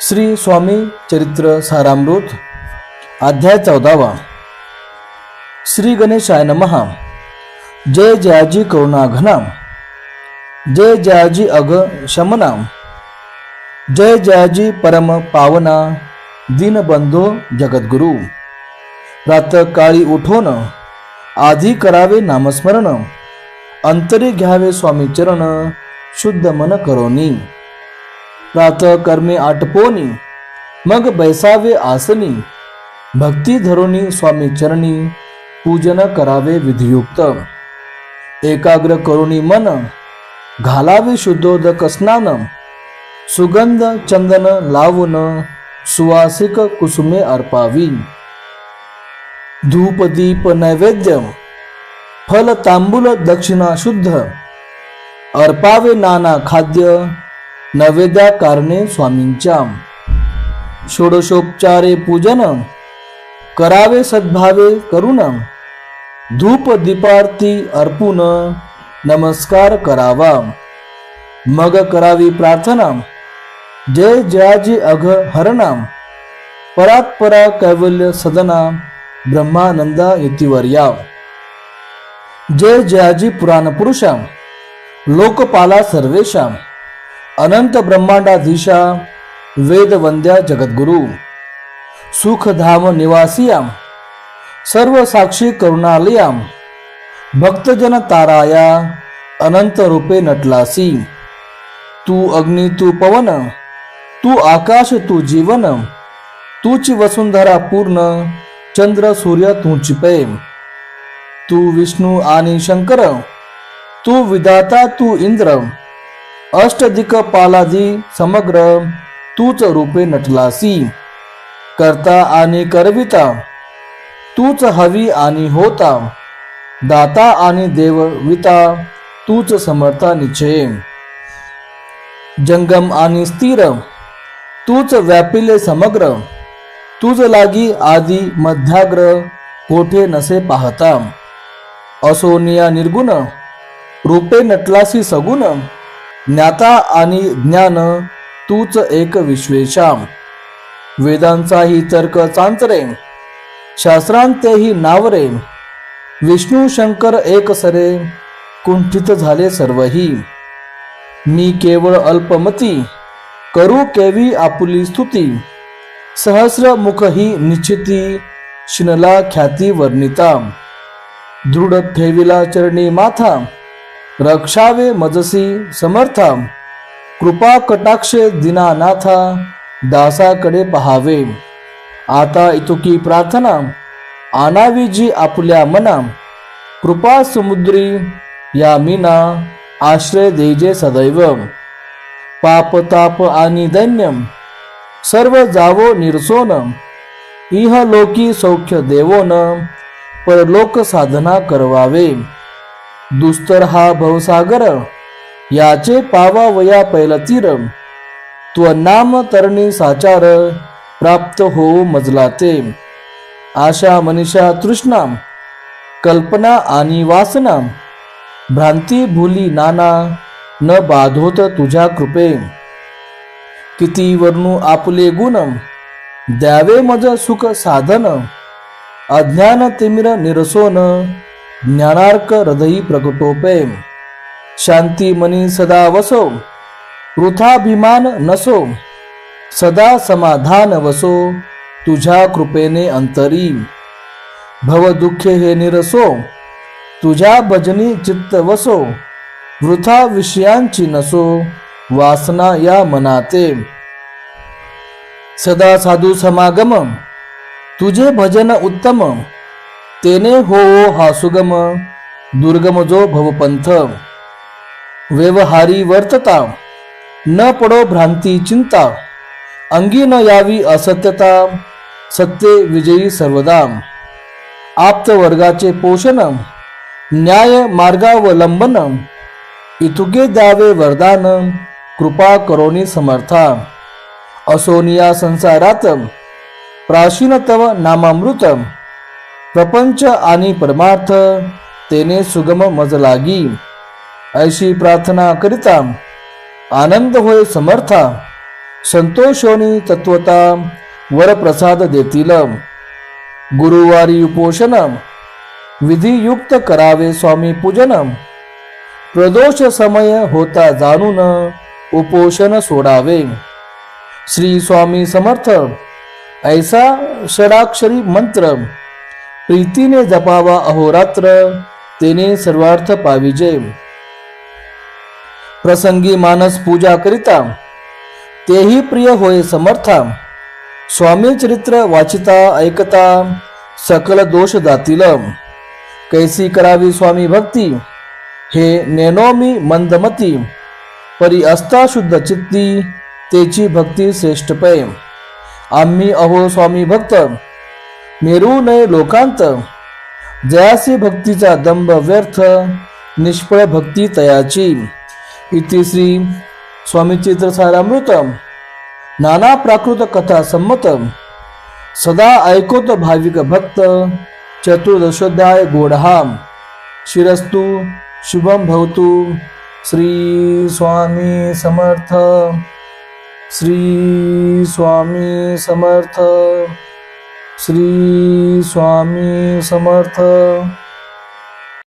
श्री स्वामी चरित्र सारामृत अध्याय चौदावा. श्री गणेशाय नमहा जय जयाजी करुणाघना जय जयाजी अघ शमना जय जयाजी परम पावना दीनबंधो जगद्गुरु. प्रातकाळी उठोन आधी करावे नामस्मरण. अंतरी घ्यावे स्वामी चरण शुद्ध मन करोनी. प्रातः कर्मे आटपोनी मग बैसावे आसनी। भक्ती धरोनी स्वामी चरणी पूजन करावे विधियुक्त। एकाग्र करुणी मन घालावे शुद्धोदक स्नान। सुगंध चंदन लावून सुवासिक कुसुमे अर्पावी। धूप दीप नैवेद्य फल तांबूल दक्षिणा शुद्ध। अर्पावे नाना खाद्य नवेद्या कारणे स्वामींच्या. षोडशोपचारे पूजन करावे सद्भावे करुण धूप दीपार्थी अर्पून नमस्कार करावा. मग करावी प्रार्थना जय जयाजी अघ हरणा परात्परा कैवल्य सदना ब्रह्मानंदा यतिवर्या. जय जयाजी पुराण पुरुषा लोकपाला सर्वेशा. अनंत ब्रह्मांडाधीशा वेदवंद्या जगद्गुरु। सुखधाम निवासिया सर्व साक्षी करुणालया भक्तजन ताराया अनंत रूपे नटलासी। तू अग्नी तू पवन तू आकाश तू जीवन तूची वसुंधरा पूर्ण चंद्र सूर्य तूची प्रेम। तू विष्णू आणि शंकर तू विधाता तू इंद्र अष्टदिक पालाजी समग्र तूच रूपे नटलासी. करता आणि करविता तूच हवी आणि होता. दाता आणि देवविता तूच समर्था निश्चय जंगम आणि स्थिर तूच व्यापिले समग्र. तुझ लागी आदी मध्याग्र कोठे नसे पाहता. असोनिया निर्गुण रूपे नटलासी सगुण. ज्ञाता आणि ज्ञान तूच एक विश्वेशाम वेदांचाही तर्क चांचरे शास्त्रांतेही नावरे. विष्णू शंकर एक सरे कुंठित झाले सर्वही. मी केवळ अल्पमती करू केवी आपुली स्तुती. सहस्र ही निश्चिती शिनला ख्याती वर्णिता. दृढ ठेविला चरणी माथा. रक्षावे मजसी समर्थ कृपा कटाक्षे दिनानाथा दासाकडे पहावे. आता इतुकी प्रार्थना आणावी जी आपल्या मना कृपा समुद्री या मीना आश्रय देजे सदैव पाप ताप आणि दैन्यम सर्व जावो निरसोन इह लोकी सौख्य देवोन परलोक साधना करवावे. दुस्तर हा भवसागर याचे पावावया पैलतीर त्वनाम तरणी साचार प्राप्त होऊ मजला ते. आशा मनीषा तृष्णा कल्पना आणि वासना. भ्रांती भूली नाना न बाधोत तुझ्या कृपे. किती वर्णू आपले गुण द्यावे मज सुख साधन. अज्ञान तिमिर निरसोन ज्ञानार्क हृदयी प्रकटोपे शांती मनी सदा वसो. वृथाभिमान नसो. सदा समाधान वसो. तुझ्या कृपेने अंतरी. भव हे निरसो. तुझ्या भजनी चित्त वसो. वृथा विषयांची नसो. वासना या मनाते. सदा साधू समागम. तुझे भजन उत्तम. तेने हो हा सुगम दुर्गम जो भवपंथ. व्यवहारी वर्तता न पडो भ्रांती चिंता अंगी न यावी असत्यता सत्य विजयी सर्वदा. आप्त वर्गाचे पोषण न्याय मार्गावलंबन इतुगे द्यावे वरदान कृपा करोनी समर्था. असोनिया संसारात प्राचीन तव नामामृत प्रपंच आणि परमार्थ तेने सुगम मज लागी. ऐशी प्रार्थना करिता आनंद होय समर्था संतोषोनी तत्वता वरप्रसाद देतील. गुरुवारी उपोषण विधियुक्त करावे स्वामी पूजन. प्रदोष समय होता जाणून उपोषण सोडावे. श्री स्वामी समर्थ ऐसा षडाक्षरी मंत्र प्रीतीने जपावा अहोरात्र तेने सर्वार्थ पाविजे प्रसंगी मानस पूजा करिता तेही प्रिय होय समर्था स्वामी चरित्र वाचिता ऐकता सकल दोष जातील कैसी करावी स्वामी भक्ती हे नेनोमी मंदमती परी असता शुद्ध चित्ती तेची भक्ती श्रेष्ठ पै. आम्ही अहो स्वामी भक्त मेरू नये लोकांत. जयासी भक्तीचा दंभ व्यर्थ निष्फळ भक्ती तयाची. इति श्री स्वामी चित्रसारामृत नाना प्राकृत कथा संमत. सदा ऐकोत भाविक भक्त चतुर्दशोध्याय गोढहा शिरस्तु शुभम भवतु. श्री स्वामी समर्थ. श्री स्वामी समर्थ. श्री स्वामी समर्थ।